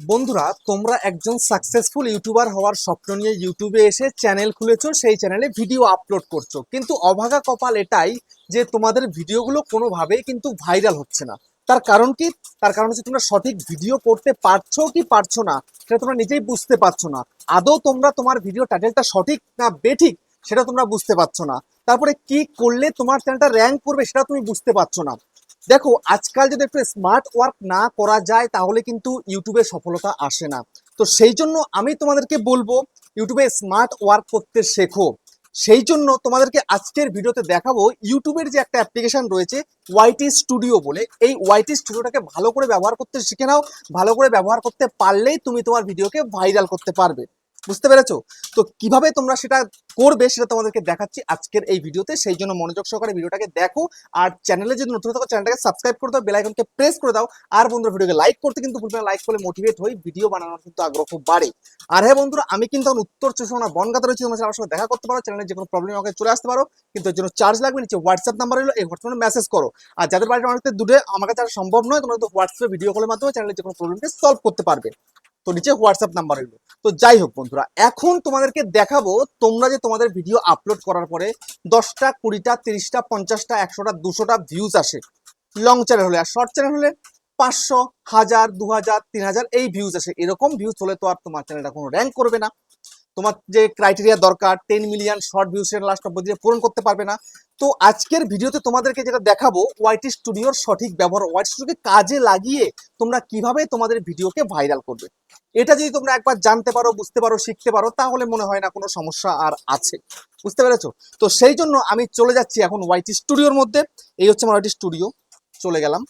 বন্ধুরা, তোমরা একজন সাকসেসফুল ইউটিউবার হওয়ার স্বপ্ন নিয়ে ইউটিউবে এসে চ্যানেল খুলেছো, সেই চ্যানেলে ভিডিও আপলোড করছ। কিন্তু অভাগা কপাল এটাই যে তোমাদের ভিডিওগুলো কোনোভাবেই কিন্তু ভাইরাল হচ্ছে না। তার কারণ কি? তার কারণ হচ্ছে তোমরা সঠিক ভিডিও করতে পারছ কি পারছ না, সেটা তোমরা নিজেই বুঝতে পারছ না। আদৌ তোমরা তোমার ভিডিও টাইটেলটা সঠিক না বেঠিক, সেটা তোমরা বুঝতে পারছ না। তারপরে কি করলে তোমার চ্যানেলটা র্যাঙ্ক করবে, সেটা তুমি বুঝতে পারছ না। দেখো, আজকাল যদি একটু স্মার্ট ওয়ার্ক না করা যায়, তাহলে কিন্তু ইউটিউবে সফলতা আসে না। তো সেই জন্য আমি তোমাদেরকে বলব ইউটিউবে স্মার্ট ওয়ার্ক করতে শেখো। সেই জন্য তোমাদেরকে আজকের ভিডিওতে দেখাবো ইউটিউবের যে একটা অ্যাপ্লিকেশন রয়েছে ওয়াইটি স্টুডিও বলে। এই ওয়াইটি স্টুডিওটাকে ভালো করে ব্যবহার করতে শিখে নাও। ভালো করে ব্যবহার করতে পারলেই তুমি তোমার ভিডিওকে ভাইরাল করতে পারবে। বুঝতে পেরেছ? তো কীভাবে তোমরা সেটা করবে সেটা তোমাদেরকে দেখাচ্ছি আজকের এই ভিডিওতে। সেই জন্য মনোযোগ সহকারে ভিডিওটাকে দেখো। আর চ্যানেলে যদি নতুন থাকো চ্যানেলটাকে সাবস্ক্রাইব করে দাও বেলাইকনকে প্রেস করে দাও। আর বন্ধুরা, ভিডিওকে লাইক করতে কিন্তু ভুলবে না। লাইক করলে মোটিভেট হই ভিডিও বানানোর কিন্তু আগ্রহ বাড়ে। আর হ্যাঁ বন্ধুরা, আমি কিন্তু উত্তর চৌষনা বনগাতে রয়েছি তোমার আমার সঙ্গে দেখা করতে পারো। চ্যানেলে যে কোনো প্রবলেম আমাকে চলে আসতে পারো। কিন্তু এর জন্য চার্জ লাগবে নিচে হোয়াটসঅ্যাপ নাম্বার হলো এই হোয়াটসঅ্যাপে মেসেজ করো। আর যাদের বাড়িতে অনেকটা দূরে, আমার কাছে সম্ভব নয়, তোমরা তো হোয়াটসঅ্যাপে ভিডিও কলের মাধ্যমে চ্যানেলে যে কোনো প্রবলেমকে সলভ করতে পারবে। তো নিচে হোয়াটসঅ্যাপ নাম্বার হলো তো যাই হোক বন্ধুরা, এখন তোমাদেরকে দেখাবো তোমরা যে তোমাদের ভিডিও আপলোড করার পরে দশটা, কুড়িটা, তিরিশটা, পঞ্চাশটা, একশোটা, দুশোটা ভিউজ আসে। লং চ্যানেল হলে আর শর্ট চ্যানেল হলে পাঁচশো, হাজার দু হাজার তিন হাজার এই ভিউজ আসে। এরকম ভিউজ হলে তো আর তোমার চ্যানেলটা কোনো র্যাঙ্ক করবে না। তোমার যে ক্রাইটেরিয়া দরকার টেন মিলিয়ন শর্ট সেটা লাস্ট অব্দি পূরণ করতে পারবে না। তো আজকের ভিডিওতে তোমাদেরকে যেটা দেখাবো ওয়াইটি স্টুডিওর সঠিক ব্যবহার ওয়াইটি স্টুডিওকে কাজে লাগিয়ে তোমরা কীভাবে তোমাদের ভিডিওকে ভাইরাল করবে। এটা যদি তোমরা একবার জানতে পারো, বুঝতে পারো, শিখতে পারো, তাহলে মনে হয় না কোনো সমস্যা আর আছে। বুঝতে পেরেছ? তো সেই জন্য আমি চলে যাচ্ছি এখন ওয়াইটি স্টুডিওর মধ্যে। এই হচ্ছে আমার ওয়াইটি স্টুডিও চলে গেলাম।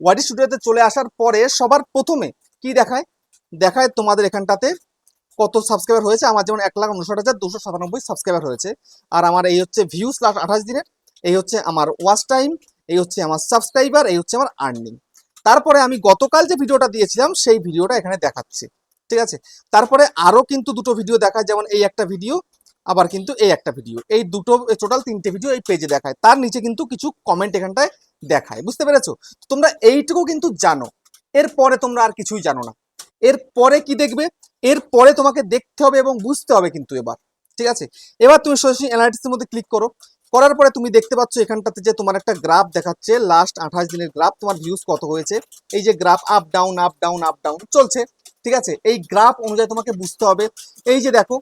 ওয়াইটি স্টুডিওতে চলে আসার পরে সবার প্রথমে কি দেখায়? দেখায় তোমাদের এখানটাতে কত সাবস্ক্রাইবার হয়েছে? আমার যেমন এক লাখ উনষাট হাজার দুশো সাতানব্বই সাবস্ক্রাইবার হয়েছে। আর আমার এই হচ্ছে ভিউস লাস্ট আঠাশ দিনের। এই হচ্ছে আমার ওয়াচ টাইম এই হচ্ছে আমার সাবস্ক্রাইবার এই হচ্ছে আমার আর্নিং তারপরে আমি গতকাল যে ভিডিওটা দিয়েছিলাম, সেই ভিডিওটা এখানে দেখাচ্ছে। ঠিক আছে? তারপরে আরও কিন্তু দুটো ভিডিও দেখায়, যেমন এই একটা ভিডিও আবার কিন্তু এই একটা ভিডিও এই দুটো টোটাল তিনটে ভিডিও এই পেজে দেখায়। তার নিচে কিন্তু কিছু কমেন্ট এখানটায় দেখায়। বুঝতে পেরেছ? তোমরা এইটুকু কিন্তু জানো। এরপরে তোমরা আর কিছুই জানো না। এরপরে কি দেখবে? এরপরে তোমাকে দেখতে হবে এবং বুঝতে হবে কিন্তু এবার, ঠিক আছে? এবার তুমি সরাসরি অ্যানালিটিক্সের মধ্যে ক্লিক করো। করার পরে তুমি দেখতে পাচ্ছ এখানটাতে যে তোমার একটা গ্রাফ দেখাচ্ছে লাস্ট আঠাশ দিনের গ্রাফ তোমার ভিউজ কত হয়েছে? এই যে graph up down up down up down চলছে, ঠিক আছে? এই গ্রাফ অনুযায়ী তোমাকে বুঝতে হবে। এই যে দেখো,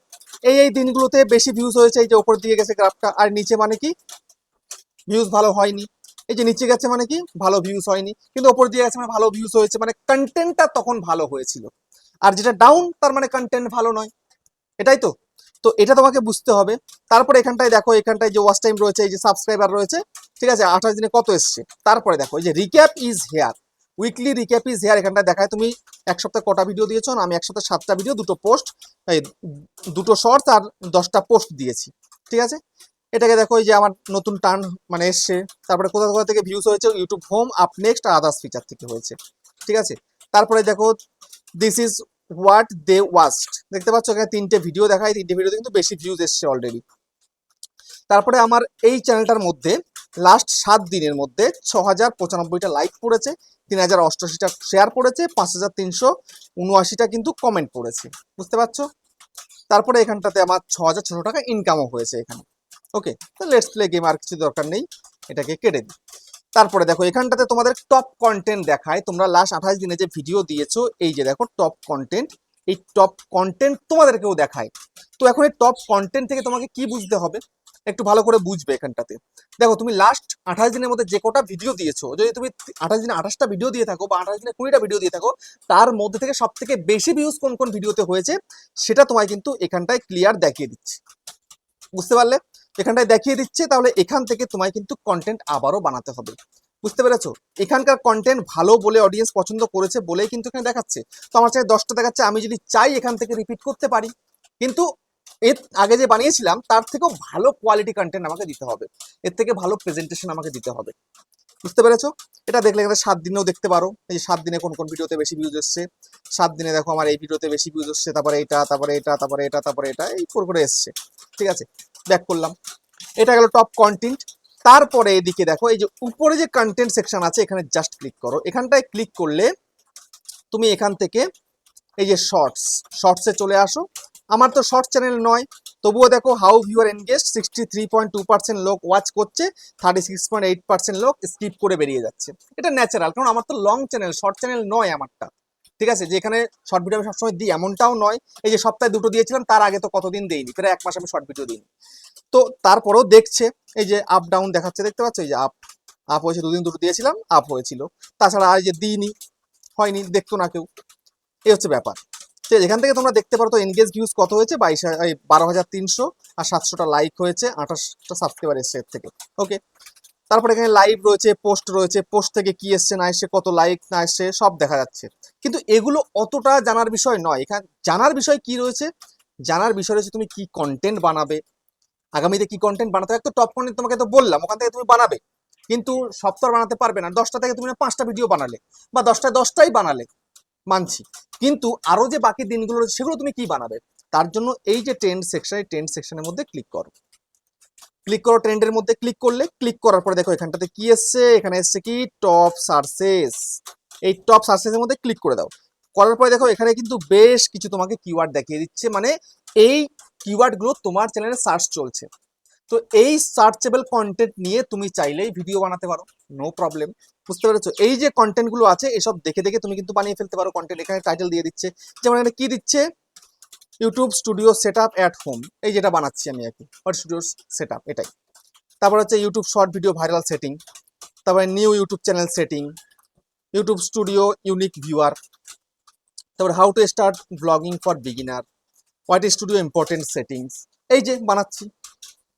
এই এই দিনগুলোতে বেশি ভিউজ হয়েছে, এই যে উপর দিকে গেছে গ্রাফটা আর নিচে মানে কি? ভিউজ ভালো হয়নি। এই যে নিচে গেছে মানে কি? ভালো ভিউজ হয়নি। কিন্তু ওপর দিয়ে গেছে মানে ভালো ভিউজ হয়েছে মানে কন্টেন্টটা তখন ভালো হয়েছিল। আর যেটা ডাউন তার মানে কন্টেন্ট ভালো নয়। এটাই তো। তো এটা তোমাকে বুঝতে হবে। তারপরে এখানটায় দেখো, এখানটায় যে ওয়াচ টাইম রয়েছে, এই যে সাবস্ক্রাইবার রয়েছে, ঠিক আছে, আঠাশ দিনে কত এসছে? তারপরে দেখো, এই যে recap is here weekly recap is here এখানটায় দেখায় তুমি, এক সপ্তাহে কটা ভিডিও দিয়েছ আমি এক সপ্তাহে সাতটা ভিডিও দুটো পোস্ট এই দুটো শর্টস আর দশটা পোস্ট দিয়েছি, ঠিক আছে? এটাকে দেখো, এই যে আমার নতুন টার্ন মানে এসছে। তারপরে কোথাও কোথাও থেকে ভিউজ হয়েছে? YouTube home up next others feature থেকে হয়েছে, ঠিক আছে? তারপরে দেখো this is what they watched দেখতে পাচ্ছ, এখানে তিনটে ভিডিও দেখায় তিনটে ভিডিওতে কিন্তু বেশি ভিউজ এসছে অলরেডি তারপরে আমার এই চ্যানেলটার মধ্যে লাস্ট সাত দিনের মধ্যে ছ হাজার পঁচানব্বইটা লাইক পড়েছে তিন হাজার অষ্টআশিটা শেয়ার পড়েছে পাঁচ হাজার তিনশো উনআশিটা কিন্তু কমেন্ট পড়েছে। বুঝতে পারছ? তারপরে এখানটাতে আমার ছ হাজার ছশো টাকা ইনকামও হয়েছে এখানে। ওকে তো লেটস প্লে গেম আর কিছু দরকার নেই, এটাকে কেটে দিই। তারপরে দেখো, এখানটাতে তোমাদের টপ কন্টেন্ট দেখায়। তোমরা লাস্ট আঠাশ দিনে যে ভিডিও দিয়েছ, এই যে দেখো টপ কন্টেন্ট এই টপ কন্টেন্ট তোমাদেরকেও দেখায়। তো এখন এই টপ কন্টেন্ট থেকে তোমাকে কি বুঝতে হবে? একটু ভালো করে বুঝবে এখানটাতে। দেখো, তুমি লাস্ট আঠাশ দিনের মধ্যে যে কটা ভিডিও দিয়েছ, যদি তুমি আঠাশ দিনে আঠাশটা ভিডিও দিয়ে থাকো বা আঠাশ দিনে কুড়িটা ভিডিও দিয়ে থাকো, তার মধ্যে থেকে সব থেকে বেশি ভিউজ কোন কোন ভিডিওতে হয়েছে, সেটা তোমায় কিন্তু এখানটায় ক্লিয়ার দেখিয়ে দিচ্ছে। বুঝতে পারলে? এখানটায় দেখিয়ে দিচ্ছে, তাহলে এখান থেকে তোমায় কিন্তু কন্টেন্ট আবারও বানাতে হবে। বুঝতে পেরেছ? এখানকার কন্টেন্ট ভালো বলে অডিয়েন্স পছন্দ করেছে বলেই কিন্তু এখানে দেখাচ্ছে। তো আমার চাই দশটা দেখাচ্ছে, আমি যদি চাই এখান থেকে রিপিট করতে পারি। কিন্তু এর আগে যে বানিয়েছিলাম, তার থেকেও ভালো কোয়ালিটি কন্টেন্ট আমাকে দিতে হবে। এর থেকে ভালো প্রেজেন্টেশন আমাকে দিতে হবে। বুঝতে পেরেছ? এটা দেখলে এখানে সাত দিনেও দেখতে পারো। এই সাত দিনে কোন কোন ভিডিওতে বেশি ভিউজ এসছে? সাত দিনে দেখো আমার এই ভিডিওতে বেশি ভিউজ এসছে, তারপরে এটা তারপরে এটা তারপরে এটা তারপরে এটা, এই করে করে এসছে। ঠিক আছে? ব্যাক করলাম। এটা গেল টপ কন্টেন্ট তারপরে এদিকে দেখো, এই যে উপরে যে কন্টেন্ট সেকশন আছে, এখানে জাস্ট ক্লিক করো। এখানটায় ক্লিক করলে তুমি এখান থেকে এই যে শর্টস শর্টসে চলে আসো। আমার তো শর্ট চ্যানেল নয়, তবুও দেখো how viewer engage sixty three point two percent লোক ওয়াচ করছে thirty six point eight percent লোক স্কিপ করে বেরিয়ে যাচ্ছে। এটা ন্যাচারাল কারণ আমার তো লং চ্যানেল শর্ট চ্যানেল নয় আমারটা। ঠিক আছে? যেখানে শর্ট ভিডিও আমি সবসময় দিই, এমনটাও নয়। এই যে সপ্তাহে দুটো দিয়েছিলাম, তার আগে তো কতদিন দেইনি? প্রায় এক মাস আমি শর্ট ভিডিও দিইনি। তো তারপরেও দেখছে, এই যে আপ ডাউন দেখাচ্ছে, দেখতে পাচ্ছ? এই যে আপ আপ হয়েছে, দুদিন দুটো দিয়েছিলাম আপ হয়েছিল। তাছাড়া আর যে দিইনি, হয়নি, দেখতো না কেউ। এই হচ্ছে ব্যাপার। তো এখান থেকে তোমরা দেখতে পারো তো এনগেজ ভিউজ কত হয়েছে? বাইশ বারো হাজার তিনশো আর সাতশোটা লাইক হয়েছে, আঠাশটা সাবস্ক্রাইবার এসছে এর থেকে। ওকে তারপরে এখানে লাইভ রয়েছে পোস্ট রয়েছে পোস্ট থেকে কি এসছে, না এসছে, কত লাইক না এসছে, সব দেখা যাচ্ছে। কিন্তু এগুলো অতটা জানার বিষয় নয়। এখানে, জানার বিষয় কি রয়েছে? জানার বিষয় রয়েছে তুমি কি কন্টেন্ট বানাবে? আগামীতে কি কন্টেন্ট বানাতে হবে? টপ কন্টেন্ট তোমাকে তো বললাম, ওখান থেকে তুমি বানাবে। কিন্তু সপ্তাহ বানাতে পারবে না। দশটা থেকে তুমি পাঁচটা ভিডিও বানালে, বা দশটায় দশটাই বানালে, মানছি। কিন্তু আরও যে বাকি দিনগুলো রয়েছে, সেগুলো তুমি কি বানাবে? তার জন্য এই যে ট্রেন্ড সেকশন এই ট্রেন্ড সেকশনের মধ্যে ক্লিক করো। ক্লিক করো ট্রেন্ডের মধ্যে ক্লিক করলে ক্লিক করার পরে দেখো এখানটাতে কি এসছে? এখানে এসছে কি? টপ সার্চেস এই টপ সার্চেসের মধ্যে ক্লিক করে দাও। করার পরে দেখো এখানে কিন্তু বেশ কিছু তোমাকে কিওয়ার্ড দেখিয়ে দিচ্ছে। মানে এই কিওয়ার্ডগুলো তোমার চ্যানেলে সার্চ চলছে। তো এই সার্চেবল কন্টেন্ট নিয়ে তুমি চাইলেই ভিডিও বানাতে পারো। নো প্রবলেম বুঝতে পেরেছ? এই যে কন্টেন্টগুলো আছে, এসব দেখে দেখে তুমি কিন্তু বানিয়ে ফেলতে পারো কন্টেন্ট এখানে টাইটেল দিয়ে দিচ্ছে। যেমন এখানে কি দিচ্ছে? YouTube studio set up at home এই যেটা বানাচ্ছি আমি আর কি। স্টুডিও সেট আপ এটাই। তারপর হচ্ছে YouTube short video viral setting তারপরে new YouTube channel setting YouTube studio unique viewer তারপর how to start blogging for beginner what studio important settings এই যে বানাচ্ছি।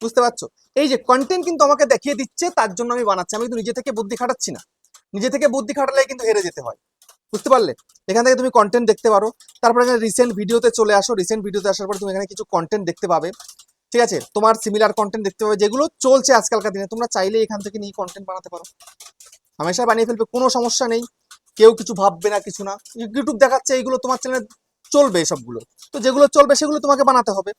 বুঝতে পারছ? এই যে কন্টেন্ট কিন্তু আমাকে দেখিয়ে দিচ্ছে, তার জন্য আমি বানাচ্ছি। আমি কিন্তু নিজে থেকে বুদ্ধি খাটাচ্ছি না। নিজে থেকে বুদ্ধি খাটালে কিন্তু হেরে যেতে হয়। বুঝতে পারলে? এখান থেকে তুমি কন্টেন্ট দেখতে পারো। তারপরে এখানে রিসেন্ট ভিডিওতে চলে আসো। রিসেন্ট ভিডিওতে আসার পর তুমি এখানে কিছু কন্টেন্ট দেখতে পাবে। ঠিক আছে? তোমার সিমিলার কন্টেন্ট দেখতে পাবে, যেগুলো চলছে আজকালকার দিনে। তোমরা চাইলে এখান থেকে নিয়ে কন্টেন্ট বানাতে পারো। হামেশা বানিয়ে ফেলবে, কোনো সমস্যা নেই। কেউ কিছু ভাববে না, কিছু না। ইউটিউব দেখাচ্ছে, এইগুলো তোমার চ্যানেলে চলবে সবগুলো। তো যেগুলো চলবে, সেগুলো তোমাকে বানাতে হবে।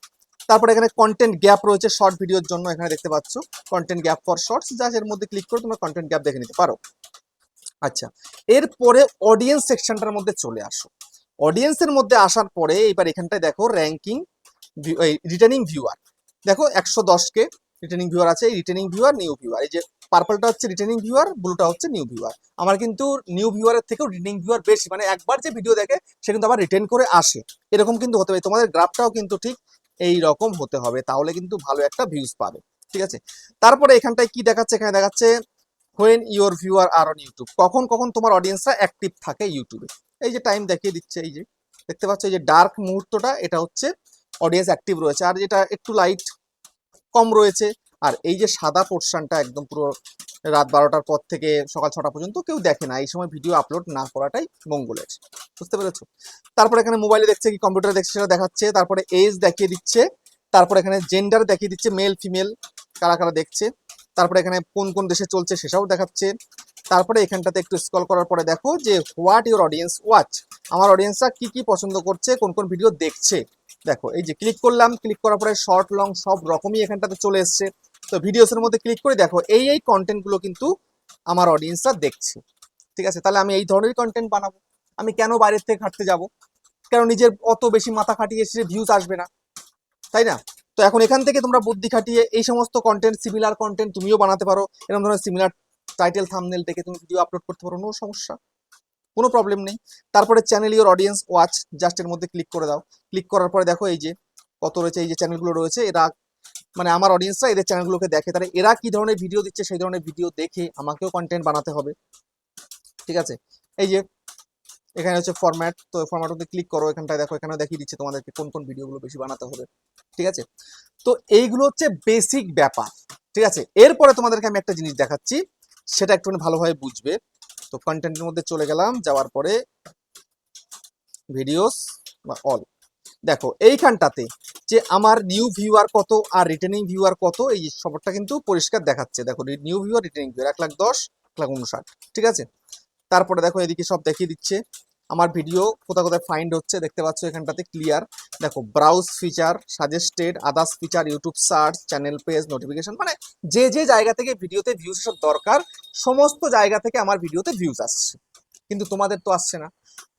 তারপরে এখানে কন্টেন্ট গ্যাপ রয়েছে শর্ট ভিডিওর জন্য এখানে দেখতে পাচ্ছ। কন্টেন্ট গ্যাপ ফর শর্টস যা এর মধ্যে ক্লিক করে তোমরা কন্টেন্ট গ্যাপ দেখে নিতে পারো। আচ্ছা এরপরে অডিয়েন্স সেকশনটার মধ্যে চলে আসো। অডিয়েন্সের মধ্যে আসার পরে এবার এখানটায় দেখো র্যাঙ্কিং রিটার্নিং ভিউয়ার দেখো একশো দশকে রিটার্নিং ভিউয়ার আছে রিটার্নিং ভিউয়ার নিউ ভিউয়ার এই যে পার্পলটা হচ্ছে রিটার্নিং ভিউয়ার ব্লুটা হচ্ছে নিউ ভিউয়ার আমার কিন্তু নিউ ভিউয়ারের থেকেও রিটার্নিং ভিউয়ার বেশি। মানে একবার যে ভিডিও দেখে, সে কিন্তু আবার রিটার্ন করে আসে। এরকম কিন্তু হতে পারে। তোমাদের গ্রাফটাও কিন্তু ঠিক এই রকম হতে হবে। তাহলে কিন্তু ভালো একটা ভিউজ পাবে। ঠিক আছে? তারপরে এখানটায় কি দেখাচ্ছে? এখানে দেখাচ্ছে when your viewer are on YouTube কখন কখন তোমার অডিয়েন্সরা অ্যাক্টিভ থাকে ইউটিউবে এই যে টাইম দেখিয়ে দিচ্ছে, এই যে দেখতে পাচ্ছ, এই যে ডার্ক মুহূর্তটা, এটা হচ্ছে অডিয়েন্স অ্যাক্টিভ রয়েছে। আর যেটা একটু লাইট কম রয়েছে, আর এই যে সাদা পোর্শনটা একদম পুরো রাত বারোটার পর থেকে সকাল ছটা পর্যন্ত কেউ দেখে না। এই সময় ভিডিও আপলোড না করাটাই মঙ্গলের, বুঝতে পেরেছ? তারপরে এখানে মোবাইলে দেখছে কি কম্পিউটারে দেখছে, সেটা দেখাচ্ছে। তারপরে এজ দেখিয়ে দিচ্ছে, তারপরে এখানে জেন্ডার দেখিয়ে দিচ্ছে মেল ফিমেল কারা কারা দেখছে। তারপরে এখানে কোন কোন দেশে চলছে সেটাও দেখাচ্ছে। তারপরে এখানটাতে একটু স্ক্রল করার পরে দেখো যে হোয়াট ইউর অডিয়েন্স ওয়াচ আমার অডিয়েন্সরা কি কি পছন্দ করছে, কোন কোন ভিডিও দেখছে? দেখো, এই যে ক্লিক করলাম ক্লিক করার পরে শর্ট লং সব রকমই এখানটাতে চলে এসছে। তো ভিডিওসের মধ্যে ক্লিক করে দেখো, এই এই কন্টেন্টগুলো কিন্তু আমার অডিয়েন্সরা দেখছে। ঠিক আছে? তাহলে আমি এই ধরনের কন্টেন্ট বানাবো। আমি কেন বাইরের থেকে খাটতে যাব? কেন নিজের অত বেশি মাথা খাটিয়ে এসে ভিউজ আসবে না? তাই না? তো এখন এখান থেকে তোমরা বুদ্ধি খাটিয়ে এই সমস্ত কন্টেন্ট সিমিলার কন্টেন্ট তুমিও বানাতে পারো। এরকম ধরনের সিমিলার টাইটেল থামনেল দেখে তুমি ভিডিও আপলোড করতে পারো কোনো সমস্যা। কোনো প্রবলেম নেই। তারপরে channel your audience watch just এর মধ্যে ক্লিক করে দাও। ক্লিক করার পরে দেখো এই যে, কত রয়েছে, এই যে চ্যানেলগুলো রয়েছে, এরা মানে আমার অডিয়েন্সরা এদের চ্যানেলগুলোকে দেখে। তাহলে এরা কি ধরনের ভিডিও দিচ্ছে, সেই ধরনের ভিডিও দেখে আমাকেও কন্টেন্ট বানাতে হবে। ঠিক আছে? এই যে এখানে হচ্ছে ফরম্যাট তো ফরম্যাট মধ্যে ক্লিক করো, এখানটায় দেখো এখানে দেখিয়ে দিচ্ছে তোমাদেরকে কোন কোন ভিডিওগুলো বেশি বানাতে হবে, ঠিক আছে? তো এইগুলো হচ্ছে বেসিক ব্যাপার, ঠিক আছে? এরপরে তোমাদেরকে আমি একটা জিনিস দেখাচ্ছি, সেটা একটুখানি ভালোভাবে বুঝবে। তো কন্টেন্টের মধ্যে চলে গেলাম, যাওয়ার পরে ভিডিওস বা অল দেখো, এইখানটাতে যে আমার নিউ ভিউয়ার কত আর রিটার্নিং ভিউয়ার কত, এই সবটা কিন্তু পরিষ্কার দেখাচ্ছে। দেখো নিউ ভিউয়ার রিটার্নিং ভিউয়ার এক লাখ দশ, এক লাখ উনষাট, ঠিক আছে? তারপরে দেখো, এদিকে সব দেখিয়ে দিচ্ছে। আমার ভিডিও কোথাও কোথায় ফাইন্ড হচ্ছে দেখতে পাচ্ছ এখানটাতে ক্লিয়ার দেখো browse feature suggested others feature YouTube search channel page notification মানে যে যে জায়গা থেকে ভিডিওতে ভিউজ সব দরকার, সমস্ত জায়গা থেকে আমার ভিডিওতে ভিউজ আসছে। কিন্তু তোমাদের তো আসছে না।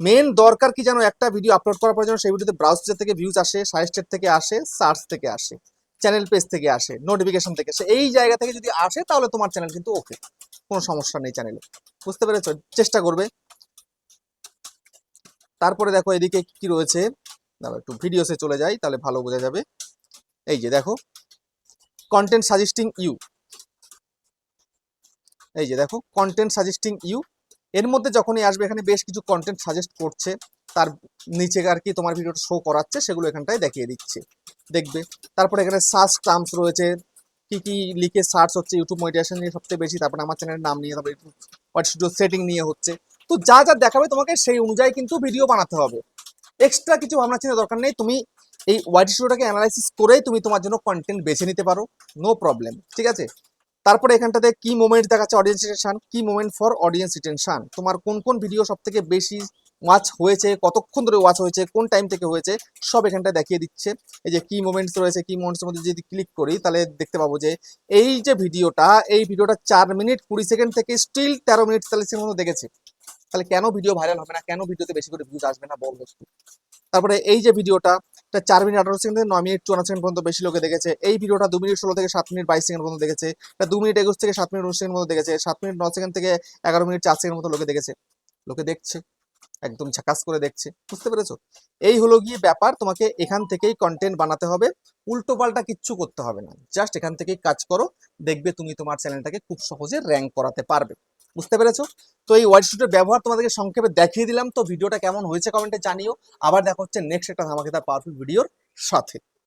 মেন দরকার কি জানো একটা ভিডিও আপলোড করার পর যেন সেই ভিডিওতে ব্রাউজ ফিচার থেকে ভিউজ আসে সাজেস্টেড থেকে আসে সার্চ থেকে আসে চ্যানেল পেজ থেকে আসে নোটিফিকেশন থেকে আসে, এই জায়গা থেকে যদি আসে তাহলে তোমার চ্যানেল কিন্তু ওকে কোনো সমস্যা নেই চ্যানেলে বুঝতে পেরেছ? চেষ্টা করবে। তারপরে দেখো এদিকে কি রয়েছে? দাঁড়াও, একটু ভিডিওসে চলে যাই, তাহলে ভালো বোঝা যাবে। এই যে দেখো কন্টেন্ট সাজেস্টিং ইউ এই যে দেখো কন্টেন্ট সাজেস্টিং ইউ এর মধ্যে যখনই আসবে, এখানে বেশ কিছু কন্টেন্ট সাজেস্ট করছে, তার নিচে আর কি তোমার ভিডিওটা শো করাচ্ছে, সেগুলো এখানটায় দেখিয়ে দিচ্ছে। দেখবে? তারপরে এখানে সার্চ টার্মস রয়েছে। কি কি লিখে সার্চ হচ্ছে ইউটিউব মনিটাইজেশন নিয়ে সবচেয়ে বেশি, তারপরে আমার চ্যানেলের নাম নিয়ে, তারপরে স্টুডিও সেটিং নিয়ে হচ্ছে। তো যা যা দেখাবে তোমাকে সেই অনুযায়ী কিন্তু ভিডিও বানাতে হবে। এক্সট্রা কিছু ভাবনা চিন্তা দরকার নেই, তুমি এই হোয়াইট স্টুডিওটাকে অ্যানালাইসিস করেই তুমি তোমার জন্য কন্টেন্ট বেছে নিতে পারো নো প্রবলেম ঠিক আছে? তারপরে এখানটাতে কি মোমেন্ট দেখাচ্ছে অডিয়েন্স রিটেনশন কি মোমেন্ট ফর অডিয়েন্স রিটেনশন তোমার কোন কোন ভিডিও সব থেকে বেশি ওয়াচ হয়েছে, কতক্ষণ ধরে ওয়াচ হয়েছে, কোন টাইম থেকে হয়েছে, সব এখানটায় দেখিয়ে দিচ্ছে। এই যে কি মোমেন্টস রয়েছে, কি মোমেন্টসের মধ্যে যদি ক্লিক করি, তাহলে দেখতে পাবো যে এই যে ভিডিওটা এই ভিডিওটা চার মিনিট কুড়ি সেকেন্ড থেকে স্টিল তেরো মিনিট চল্লিশের মতো দেখেছে। তাহলে কেন ভিডিও ভাইরাল হবে না? কেন ভিডিওতে বেশি করে ভিউজ আসবে না? বল বস্তু তারপরে এই যে ভিডিওটা এটা চার মিনিট আঠারো সেকেন্ড থেকে নয় মিনিট চুয়ান্ন সেকেন্ড পর্যন্ত বেশি লোকে দেখেছে। এই ভিডিওটা দু মিনিট ষোলো থেকে সাত মিনিট বাইশ সেকেন্ড পর্যন্ত দেখেছে। এটা দু মিনিট একুশ থেকে সাত মিনিট উনিশ সেকেন্ড মতো দেখেছে। সাত মিনিট ন সেকেন্ড থেকে এগারো মিনিট চার সেকেন্ড মতো লোকে দেখেছে। লোকে দেখছে। একদম ঝাকাস করে দেখছে। বুঝতে পেরেছ? এই হলো গিয়ে ব্যাপার। তোমাকে এখান থেকেই কন্টেন্ট বানাতে হবে। উল্টো পাল্টা কিচ্ছু করতে হবে না। জাস্ট এখান থেকেই কাজ করো। দেখবে তুমি তোমার চ্যানেলটাকে খুব সহজে র্যাঙ্ক করাতে পারবে। বুঝতে পেরেছ? তো এই ওয়াইড শুটের ব্যবহার তোমাদেরকে সংক্ষেপে দেখিয়ে দিলাম। তো ভিডিওটা কেমন হয়েছে কমেন্টে জানিও। আবার দেখা হচ্ছে নেক্সট একটা ধামাকেদার পাওয়ারফুল ভিডিওর সাথে।